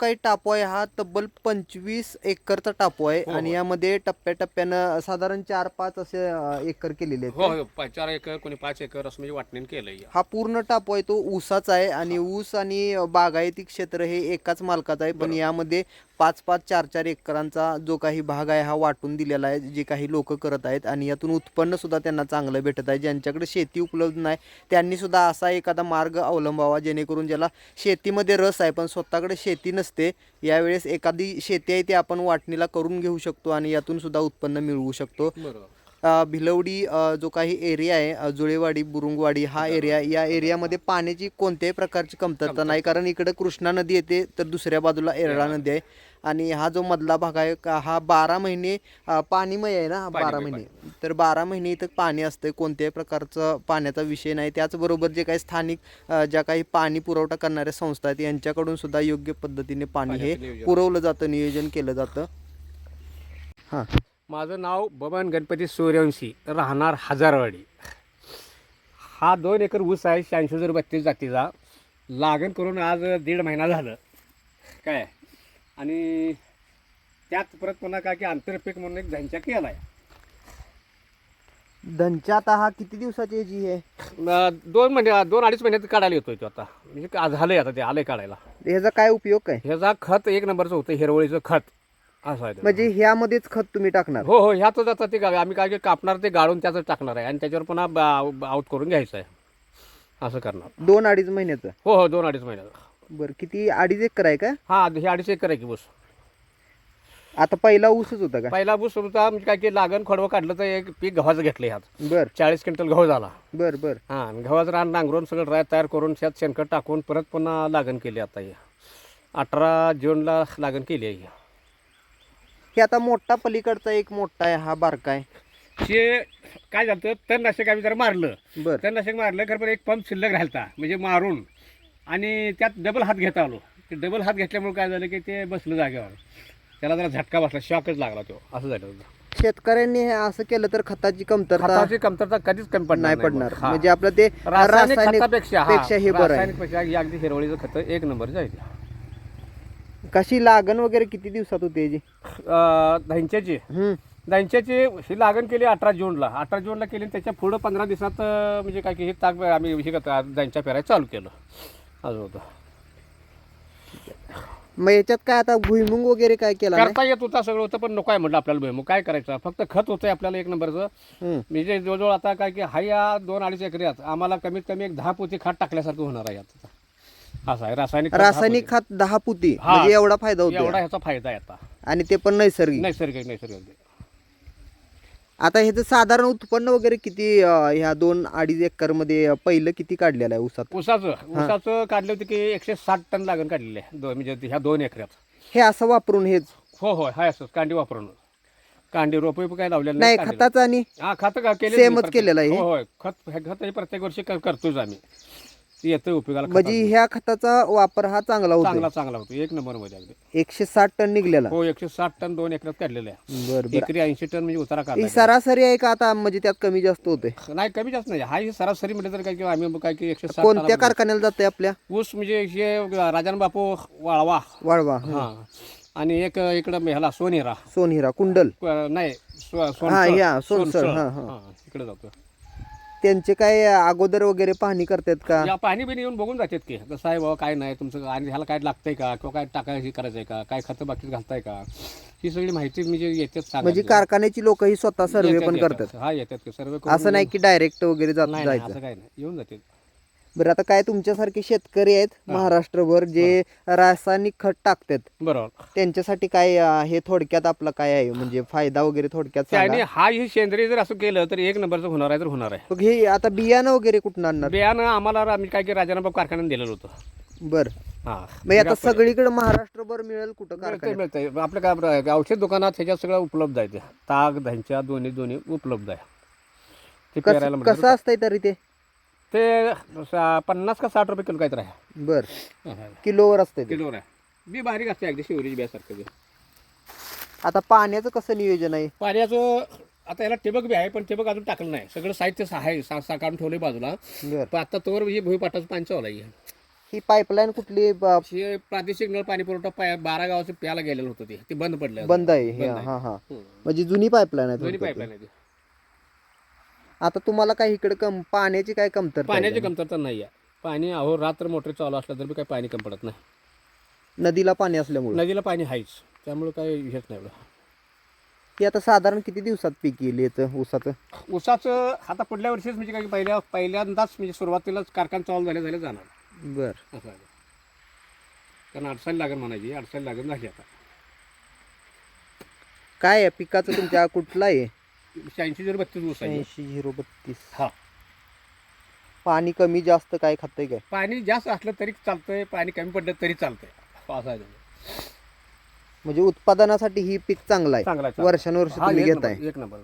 काही टापू आहे हा तब्बल पंचवीस एकरचा टापू आहे हो, आणि हो. यामध्ये टप्प्याटप्प्यानं साधारण चार पाच असे अ, एकर केलेले हो आहेत. हो पा- चार एकर कोणी पाच एकर असं म्हणजे वाटणीने केलंय. हा पूर्ण टापू आहे तो ऊसाचा आहे आणि ऊस आणि बागायती क्षेत्र हे एकाच मालकाचं आहे. पण. यामध्ये पाच पाच चार चार एकरांचा जो काही भाग आहे हा वाटून दिलेला आहे जे काही लोक करत आहेत. आणि यातून उत्पन्न सुद्धा त्यांना चांगलं भेटत आहे. ज्यांच्याकडे शेती उपलब्ध नाही त्यांनी सुद्धा असा एखादा मार्ग अवलंबावा जेणेकरून ज्याला शेतीमध्ये रस आहे पण स्वतःकडे शेती नसते यावेळेस एखादी शेती आहे ती आपण वाटणीला करून घेऊ शकतो आणि यातून सुद्धा उत्पन्न मिळवू शकतो. भिलवडी जो काही एरिया आहे जुळेवाडी बुरुंगवाडी हा एरिया या एरियामध्ये पाण्याची कोणत्याही प्रकारची कमतरता नाही. कारण इकडे कृष्णा नदी येते तर दुसऱ्या बाजूला एरळा नदी आहे. आणि हा जो मधला भाग आहे हा बारा महिने पाणीमय आहे ना बारा महिने. तर बारा महिने इथं पाणी असतं कोणत्याही प्रकारचं पाण्याचा विषय नाही. त्याचबरोबर जे काही स्थानिक ज्या काही पाणी पुरवठा करणाऱ्या संस्था आहेत यांच्याकडून सुद्धा योग्य पद्धतीने पाणी हे. पुरवलं जातं नियोजन केलं जातं. हां. माझं नाव बबन गणपती सूर्यवंशी राहणार हजारवाडी. हा दोन एकर ऊस आहे शहाऐंशी हजार बत्तीस जातीचा. लागण करून आज दीड महिना झालं. काय? आणि त्यात परत पुन्हा काय की आंतरपीक म्हणून एक धनच्या केला आहे धनच्या आता हा किती दिवसाची याची आहे दोन महिने दोन अडीच महिन्यात काढायला येतोय तो आता. म्हणजे का- झालंय आता ते आलंय काढायला. ह्याचा काय उपयोग काय? ह्याचा खत एक नंबरचं होतं हिरवळीचं खत. असं आहे ते. म्हणजे ह्यामध्येच खत तुम्ही टाकणार. हो हो ह्यातच आता ते गा- आम्ही काय की कापणार ते गाळून त्याचं टाकणार आहे. आणि त्याच्यावर पुन्हा बा- आऊट करून घ्यायचं आहे. असं करणार. दोन अडीच महिन्याचं? हो हो दोन अडीच महिन्यात बरं किती? अडीच एकर आहे का? हा हे अडीच एकर आहे की ऊस आता पहिला ऊसच होता का? पहिला ऊस होता म्हणजे काय की लागण खोडवं काढलं तर एक पीक गव्हाचं घेतलं ह्यात. बर. चाळीस क्विंटल गहू झाला. बर बर. हा आणि गव्हाचं रान नांगरून सगळं ड्राय तयार करून त्यात शेणखत टाकून परत पुन्हा लागण केली आता ही. अठरा जूनला लागण केली आहे ही. हे आता मोठा पलीकडचा एक मोठा आहे हा बारका आहे. ते काय झालं तणनाशक आम्ही जरा मारलं बर. तणनाशक मारलं खरं पण एक पंप शिल्लक राहिलता म्हणजे मारून आणि त्यात डबल हात घेता आलो. ते डबल हात घेतल्यामुळे काय झालं की ते बसलं जागेवर. त्याला जरा झटका बसला शॉकच लागला तो असं झालं होतं. शेतकऱ्यांनी हे असं केलं तर खताची कमतरता खताची कमतरता कधीच कमी पडणार नाही पडणार. हा. म्हणजे आपलं ते रासायनिक रासायनिक खतापेक्षा हा, पेक्षा हे बरं आहे. रासायनिकपेक्षा हे अगदी हिरवळीचं खत एक नंबर जाईल कशी लागण वगैरे किती दिवसात होते याची? दह्यांच्याची. हम्म. ही लागण केली अठरा जूनला. अठरा जूनला केली आणि त्याच्या पुढं पंधरा दिवसात अं, म्हणजे काय की हे ताक आम्ही हे दह्यांच्या पेरायला चालू केलं. असं होतं. मग याच्यात काय आता भुईमुंग वगैरे काय केला नाही? करता येत होता सगळं होतं पण नको आहे म्हटलं आपल्याला भुईमुग. काय करायचं? फक्त खत होतंय आपल्याला एक नंबरचं. हम्म. म्हणजे जवळजवळ आता काय की हा या दोन अडीच एकऱ्यात आम्हाला कमीत कमी एक दहा पोती खत टाकल्यासारखं होणार आहे आता. असं आहे. रासायनिक खत दहा रासायनिक खत दहा पुती. हा. म्हणजे एवढा फायदा पोती. एवढा होतो ह्याचा फायदा आहे आता. आणि ते पण नैसर्गिक. नैसर्गिक नैसर्गिक. आता ह्याचं साधारण उत्पन्न वगैरे किती अं, ह्या दोन अडीच एकरमध्ये पहिलं किती काढलेलं आहे ऊसात ऊसाचं. ऊसाचं काढलं होतं की एकशे साठ टन लागण काढलेले आहे. दोन म्हणजे ह्या दोन एकऱ्यात हे असं वापरून हेच? हो हो. हाय असं. कांडी वापरून. कांडी रोपे काय लावलेलं नाही कांडी. खताचं आणि हा खत का केले Same च केलेलं आहे हे? हो होय. खत हे खत हे प्रत्येक वर्षी क- करतोच आम्ही. ते येतं उपयोगाला म्हणजे खताचं. ह्या खताचा वापर हा चांगला होतो चांगला चांगला होतो एक नंबरमध्ये अगदी. एकशे साठ टन निघलेला. हो एकशे साठ टन दोन एकरात काढलेले आहे. बर बर. एकरी ऐंशी टन म्हणजे उतारा ही काढला सरासरी आहे का आता? म्हणजे त्यात कमी जास्त होते नाही कमी जास्त नाही. हा ही सरासरी म्हटलं तर काय किंवा आम्ही काय की एकशे साठ कोणत्या कारखान्याला जाते आपल्या? ऊस म्हणजे हे राजान बापू वाळवा. वाळवा. हा. आणि एक इकडं ह्याला सोनेरा. सोनहिरा कुंडल. क- नाही सो- हा. या, सोनसळ. हा, हा. हा, इकडे जातो त्यांचे काय अगोदर वगैरे पाहणी करतात का? या पाणी बिणी येऊन बघून जातात की कसं आहे बाबा काय नाही तुमचं आणि ह्याला काय लागतंय का? किंवा काय टाकायची करायचंय का? काय खतं बाकी घालताय का? ही सगळी माहिती म्हणजे येतात म्हणजे कारखान्याची लोक ही स्वतः सर्वे पण करतात. हा येतात सर्वे असं नाही की डायरेक्ट वगैरे जात नाही जायचं. असं काय नाही. येऊन जाते बरं आता काय तुमच्यासारखे शेतकरी आहेत महाराष्ट्रभर जे रासायनिक खत टाकतात बरोबर. त्यांच्यासाठी काय अं, हे थोडक्यात आपला काय आहे? म्हणजे फायदा वगैरे थोडक्यात सांगा. हा ही सेंद्रिय जर असं केलं तर एक नंबरचं होणार आहे तर होणार आहे. मग हे आता बियाणं वगैरे कुठून आणणार? बियाणं आम्हाला आम्ही काय की राजारामबाब कारखान्यात दिलेलं होतं. बर. हा. मग आता सगळीकडे महाराष्ट्रभर मिळेल कुठं कारखान्यात? मिळतंय. आपल्या काय औषध दुकानात ह्याच्यात सगळं उपलब्ध आहे ते. ताक धंच्या दोन्ही दोन्ही उपलब्ध आहे. ते कस- पेरायला म्हटलं कसं असतंय तरी ते? ते सा- पन्नास का साठ रुपये किलो काहीतरी आहे. बर. किलोवर असतंय ते. किलोवर आहे. बी बारीक असते अगदी शिवरीची बियासारखं बी आता पाण्याचं कसं नियोजन आहे? पाण्याचं आता याला टिबक बी आहे पण टिबक अजून टाकलं नाही. सगळं साहित्य सा- आहे सा सा काढून ठेवलंय बाजूला. बर. पण आता तोवर हे भुईपाटाचं पाणी चावलं आहे. ही पाईपलाईन कुठली ब- हे प्रादेशिक नळ पाणी पुरवठा पाय- बारा गावाचं प्यायला गेलेलं होतं ते. ते बंद पडलं. बंद आहे. हे. हा हा. म्हणजे जुनी पाईपलाईन आहे दोन्ही थोडक्यात. पाईपलाईन आहे ते. आता तुम्हाला काय इकडे कम पाण्याची काय कमतरता आहे पाण्याची का? कमतरता नाही आहे. पाणी अहो रात्र मोटर चालू असलं तरी काही पाणी कमी पडत नाही. नदीला पाणी असल्यामुळे? नदीला पाणी आहेच त्यामुळे काही हेच नाही एवढं. ती आता साधारण किती दिवसात पीक येईल याचं ऊसाचं? ऊसाचं आता पुढल्या वर्षीच म्हणजे काही पहिल्या पहिल्यांदाच म्हणजे सुरुवातीलाच कारखाना चालू झाले झाले जाणार. बर. असं आहे. कारण अडचण लागेल म्हणायची अडचण लागेल झाली आता. काय आहे पिकाचं तुमच्या कुठला आहे? शहाऐंशी जर बत्तीस ऊस आहे ऐंशी झिरो बत्तीस. हा. पाणी कमी जास्त काय खातंय काय? पाणी जास्त असलं तरी चालतंय पाणी कमी पडलं तरी चालतंय. ते. म्हणजे उत्पादनासाठी ही पीक चांगलं आहे. चांगला आहे, चांगला आहे. वर्षानुवर्ष हा, तुम्ही एक घेताय. नंबर, एक नंबर.